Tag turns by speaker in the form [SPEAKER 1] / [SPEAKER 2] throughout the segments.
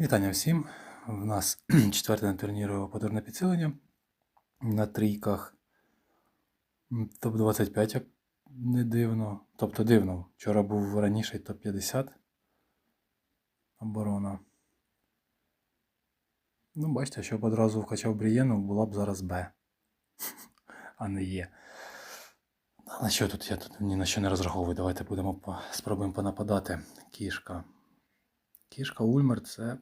[SPEAKER 1] Вітання всім. У нас четверте турніру подорне підсилення на трійках. Топ-25, як не дивно. Тобто дивно. Вчора був раніше топ-50 оборона. Ну, бачите, щоб одразу вкачав Брієну, була б зараз Б. А не Є. На що тут? Я тут ні на що не розраховую. Давайте будемо спробуємо понападати. Кішка. Кішка Ульмер це.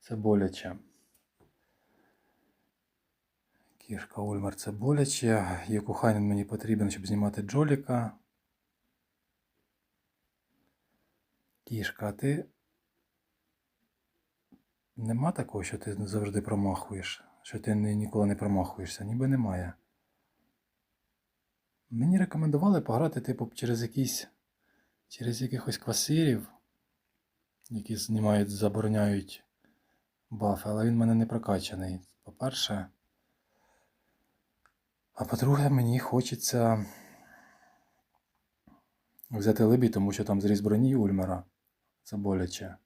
[SPEAKER 1] Це боляче. Кішка Ульмер це боляче. Якухайнен мені потрібен, щоб знімати Джоліка. Кішка, а ти. Нема такого, що ти завжди промахуєш, що ти ні- ніколи не промахуєшся, ніби немає. Мені рекомендували пограти, типу, через якісь. Через якихось квасирів, які знімають, забороняють бафи, але він в мене не прокачаний. По-перше. А по-друге, мені хочеться взяти либі, тому що там зріз броні Ульмера. Це боляче.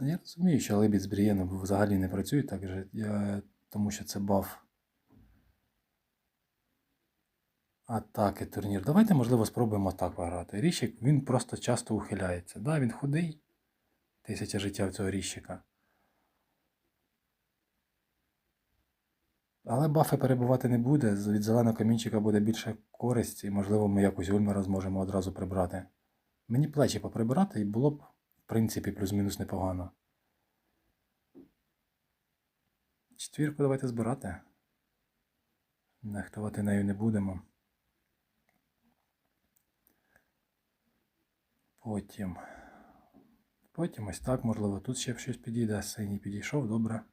[SPEAKER 1] Я розумію, що либідь з Брієном взагалі не працює так же, тому що це баф. Атаки турнір. Давайте, можливо, спробуємо так пограти. Ріщик, він просто часто ухиляється. Да, він худий. Тисяча життя в цього ріщика. Але бафи перебувати не буде. Від зеленого камінчика буде більше користі, і, можливо, ми якось Ульмера зможемо одразу прибрати. Мені плечі поприбирати і було б, в принципі, плюс-мінус непогано. Четвірку давайте збирати. Нехтувати нею не будемо. Потім. Потім ось так, можливо, тут ще щось підійде. Синій підійшов, добре.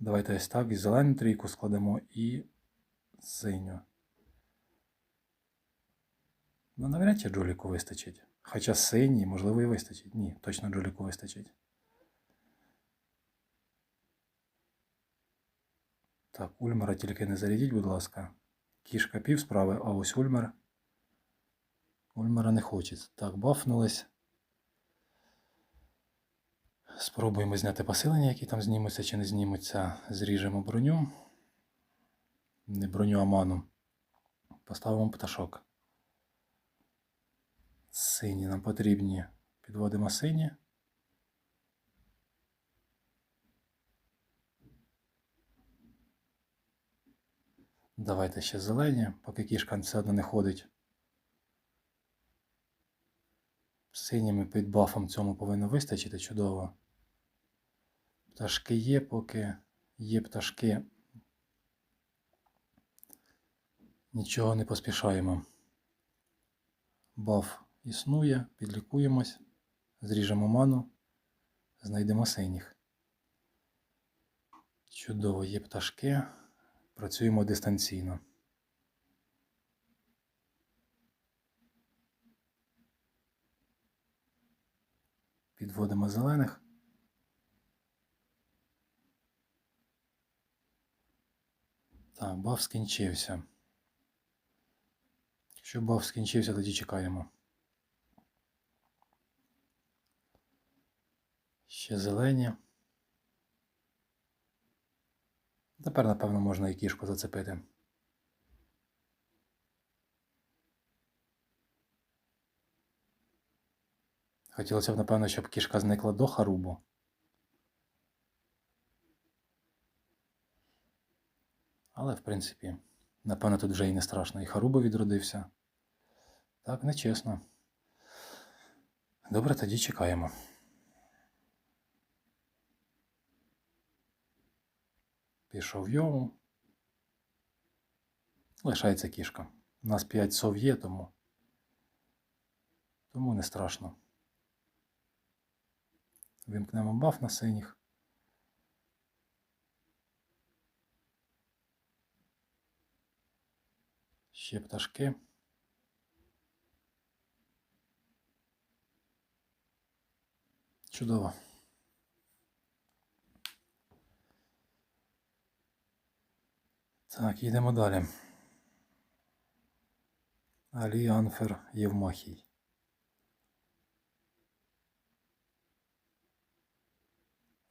[SPEAKER 1] Давайте ось так. І зелену трійку складемо і синю. Ну, навряд чи Джоліку вистачить. Хоча синій, можливо, і вистачить. Ні, точно Джоліку вистачить. Так, Ульмера тільки не зарядіть, будь ласка. Кішка пів справи, а ось Ульмер. Ульмера не хочеться. Так, бафнулись. Спробуємо зняти посилення, які там знімуться чи не знімуться. Зріжемо броню. Не броню, а ману. Поставимо пташок. Сині нам потрібні. Підводимо сині. Давайте ще зелені, поки кішка все одно не ходить. Синіми під бафом цьому повинно вистачити чудово. Пташки є, поки є пташки. Нічого не поспішаємо. Баф існує, підлікуємось, зріжемо ману, знайдемо синіх. Чудово, є пташки. Працюємо дистанційно. Підводимо зелених. Так, баф скінчився. Якщо баф скінчився, тоді чекаємо. Ще зелені. Тепер, напевно, можна і кішку зацепити. Хотілося б, напевно, щоб кішка зникла до харубу. Але, в принципі, напевно, тут вже і не страшно. І Харуба відродився. Так, нечесно. Добре, тоді чекаємо. Пішов йому. Лишається кішка. У нас 5 сов є, тому. Тому не страшно. Вимкнемо баф на синіх. Ще пташки. Чудово. Так, йдемо далі. Алі Анфер Євмахій.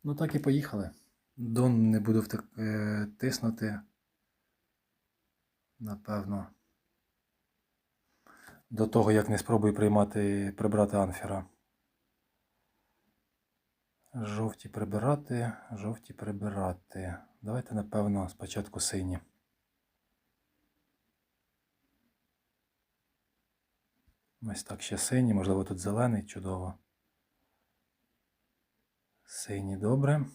[SPEAKER 1] Ну так і поїхали. Дон не буду втик... е, тиснути. Напевно. До того, як не спробую приймати прибрати анфера. Жовті прибирати, жовті прибирати. Давайте, напевно, спочатку сині. Ось так ще сині, можливо, тут зелений, чудово. Синій добре.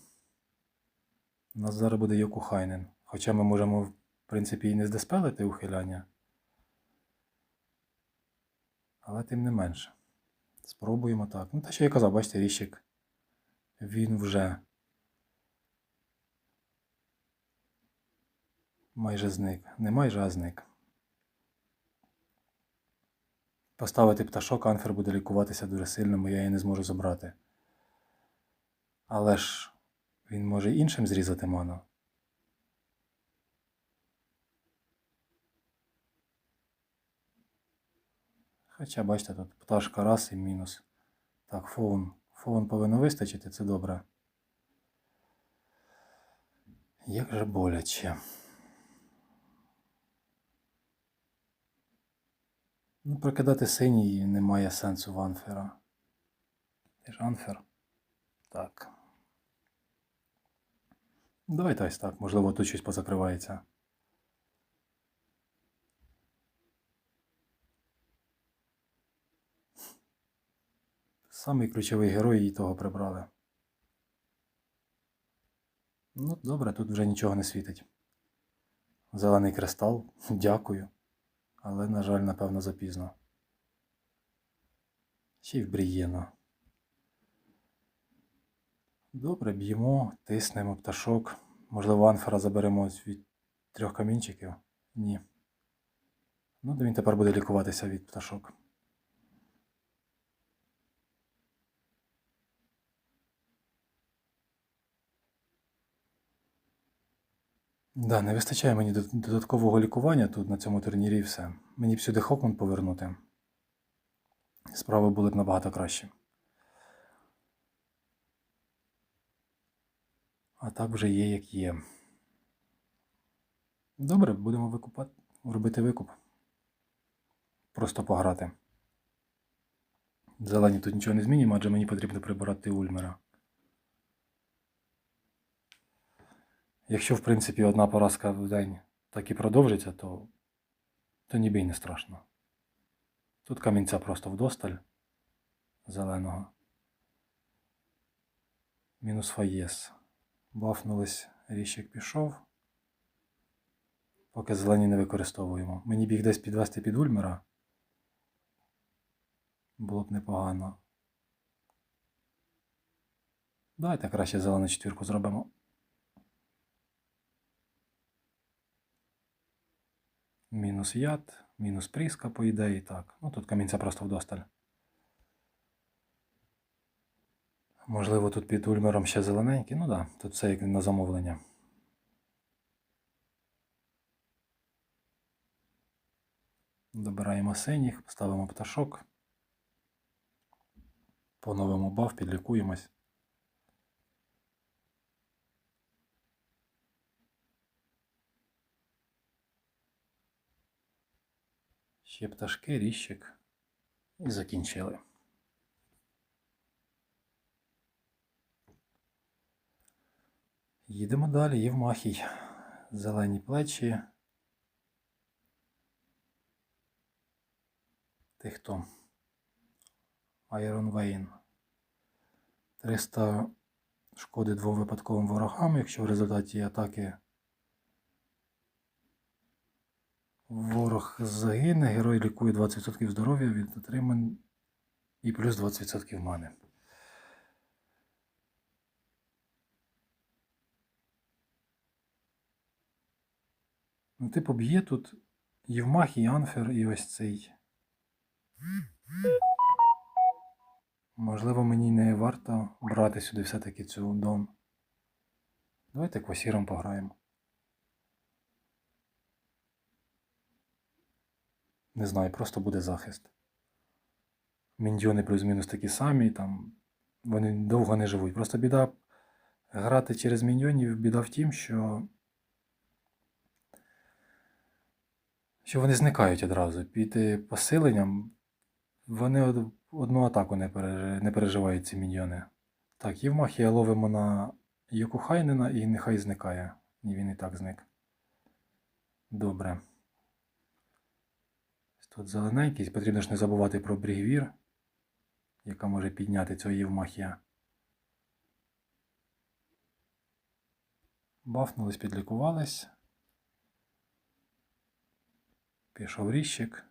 [SPEAKER 1] У нас зараз буде Йокухайнен. Хоча ми можемо, в принципі, і не здеспелити ухиляння. Але тим не менше. Спробуємо так. Ну, те, що я казав, бачите, ріщик. Він вже майже зник. Не майже, а зник. Поставити пташок, анфер буде лікуватися дуже сильно, бо я її не зможу забрати. Але ж він може іншим зрізати ману. Хоча, бачите, тут пташка раз і мінус. Так, фоун. Фоун повинно вистачити, це добре. Як же боляче. Ну, прокидати синій немає сенсу в анфера. Ти ж анфер? Так. Давайте ось так. Можливо, тут щось позакривається. Самий ключовий герой її того прибрали. Ну, добре, тут вже нічого не світить. Зелений кристал, дякую. Але, на жаль, напевно, запізно. Ще й в Брієно. Добре, б'ємо, тиснемо пташок. Можливо, анфера заберемо від трьох камінчиків? Ні. Ну, то він тепер буде лікуватися від пташок. Да, не вистачає мені додаткового лікування тут на цьому турнірі все. Мені б сюди Хокман повернути. Справи були б набагато кращі. А так вже є, як є. Добре, будемо викупати, робити викуп. Просто пограти. Зелені тут нічого не змінюємо, адже мені потрібно прибирати Ульмера. Якщо, в принципі, одна поразка в день так і продовжиться, то, то ніби й не страшно. Тут камінця просто вдосталь зеленого. Мінус фаєс. Бафнулись, ріщик пішов. Поки зелені не використовуємо. Мені б їх десь підвести під Ульмера. Було б непогано. Давайте краще зелену четвірку зробимо. Мінус яд, мінус пріска, по ідеї, так. Ну тут камінця просто вдосталь. Можливо, тут під ульмером ще зелененький. Ну так, да, тут все як на замовлення. Добираємо синіх, ставимо пташок. Поновимо баф, підлікуємось. Ще пташки, ріщик. І закінчили. Їдемо далі, Євмахій. Зелені плечі. Ти хто? Айрон Вейн. 300 шкоди двом випадковим ворогам, якщо в результаті атаки ворог загине, герой лікує 20% здоров'я від отримань і плюс 20% мани. Ну, типу, б'є тут Євмах і Анфер і ось цей. Можливо, мені не варто брати сюди все-таки цю дон. Давайте квасіром пограємо. Не знаю, просто буде захист. Міньйони плюс-мінус такі самі, там вони довго не живуть. Просто біда грати через міньйонів, біда в тім, що. Що вони зникають одразу. Під е, посиленням вони одну атаку не, переживають ці міньйони. Так, Євмахія ловимо на Йокухайнена і нехай зникає. І він і так зник. Добре. Тут зелененький, потрібно ж не забувати про Брігвір, яка може підняти цього Євмахія. Бафнулись, підлікувались. Пішов ріщик.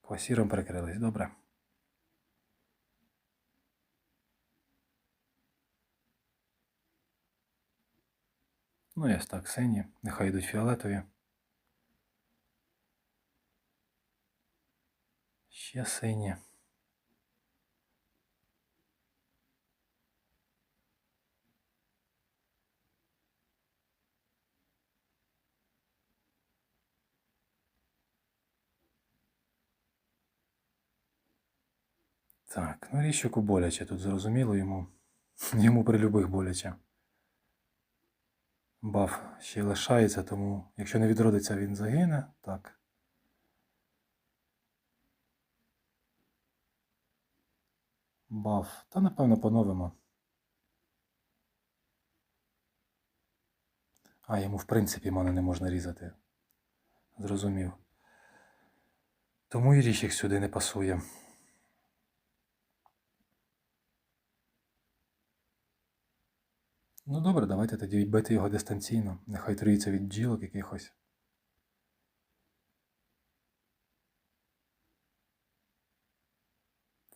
[SPEAKER 1] Квасіром прикрились, добре. Ну, я стак так, сині. Нехай йдуть фіолетові. Ще сині. Так, ну ріщику боляче тут зрозуміло йому. Йому при любих боляче. Баф ще лишається, тому якщо не відродиться, він загине. Так. Баф. Та напевно поновимо. А, йому в принципі мене не можна різати. Зрозумів. Тому і їх сюди не пасує. Ну добре, давайте тоді відбити його дистанційно. Нехай труїться від бджілок якихось.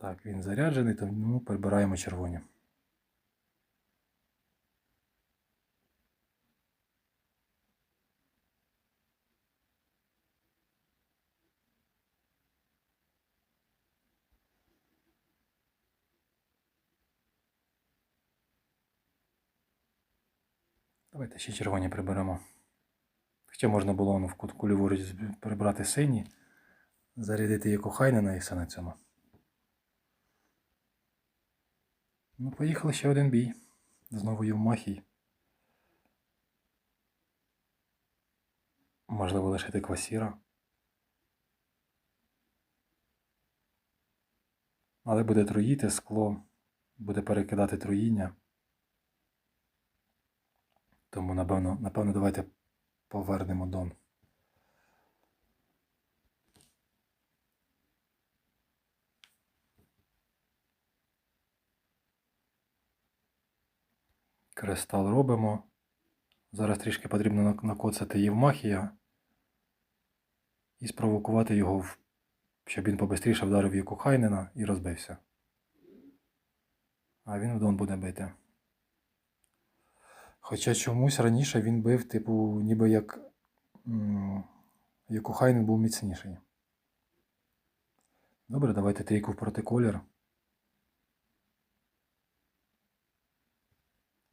[SPEAKER 1] Так, він заряджений, тому прибираємо червоні. Давайте ще червоні приберемо. Хоча можна було ну, в кутку ліворуч прибрати сині, зарядити як Хайнена і все на цьому. Ну, поїхали ще один бій. Знову Євмахій. Можливо, лишити квасіра. Але буде труїти скло, буде перекидати труїння. Тому, напевно, напевно, давайте повернемо Дон. Кристал робимо. Зараз трішки потрібно нак- накоцати Євмахія і спровокувати його, щоб він побистріше вдарив Якухайнена і розбився. А він в Дон буде бити. Хоча чомусь раніше він бив, типу, ніби як м, Якухайнен був міцніший. Добре, давайте трійку в протиколір.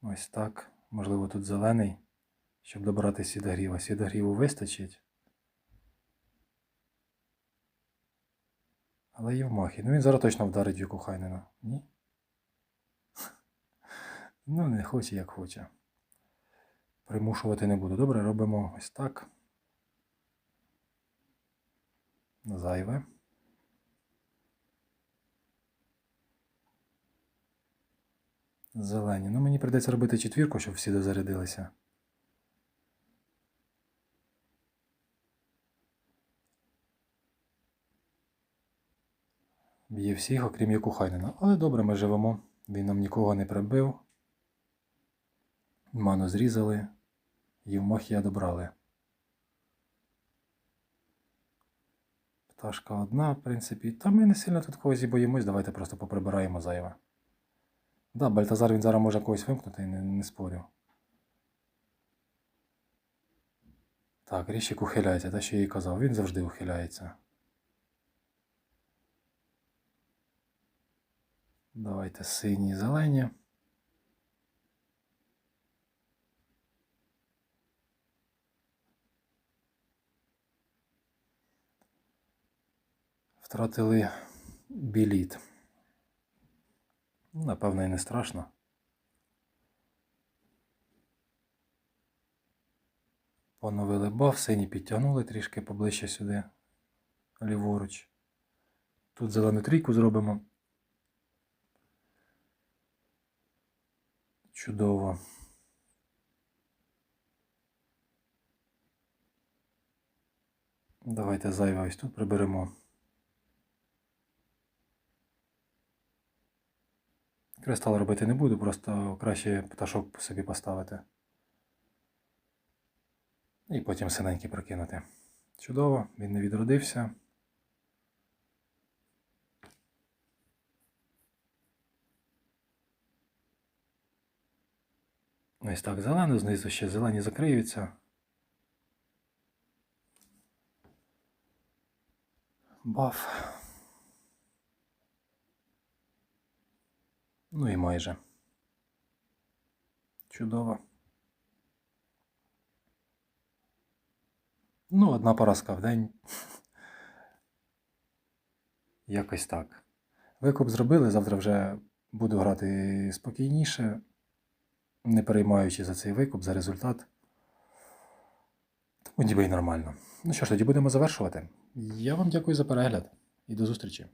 [SPEAKER 1] Ось так. Можливо, тут зелений, щоб добрати сідогріва. Сідогріву вистачить. Але Євмахій. Ну він зараз точно вдарить Якухайнена. Ні? Ну, не хоче, як хоче. Примушувати не буду. Добре, робимо ось так. Зайве. Зелені. Ну, мені прийдеться робити четвірку, щоб всі дозарядилися. Б'є всіх, окрім Якухайнена. Але добре, ми живемо. Він нам нікого не прибив. Ману зрізали. Євмахія добрали. Пташка одна, в принципі. Та ми не сильно тут когось і боїмось, давайте просто поприбираємо зайве. Да, Бальтазар він зараз може когось вимкнути, не, не спорю. Так, Ріщик ухиляється, те, що я їй казав, він завжди ухиляється. Давайте сині, зелені. Втратили біліт. Ну, Напевно, і не страшно. Поновили баф, сині підтягнули трішки поближче сюди, ліворуч. Тут зелену трійку зробимо. Чудово. Давайте зайве ось тут приберемо. Кристал робити не буду, просто краще пташок собі поставити. І потім синенький прокинути. Чудово, він не відродився. Ось так, зелено, знизу ще зелені закриються. Баф. Ну і майже. Чудово. Ну, одна поразка в день. Якось так. Викуп зробили, завтра вже буду грати спокійніше, не переймаючи за цей викуп, за результат. Тому ніби й нормально. Ну що ж, тоді будемо завершувати. Я вам дякую за перегляд і до зустрічі.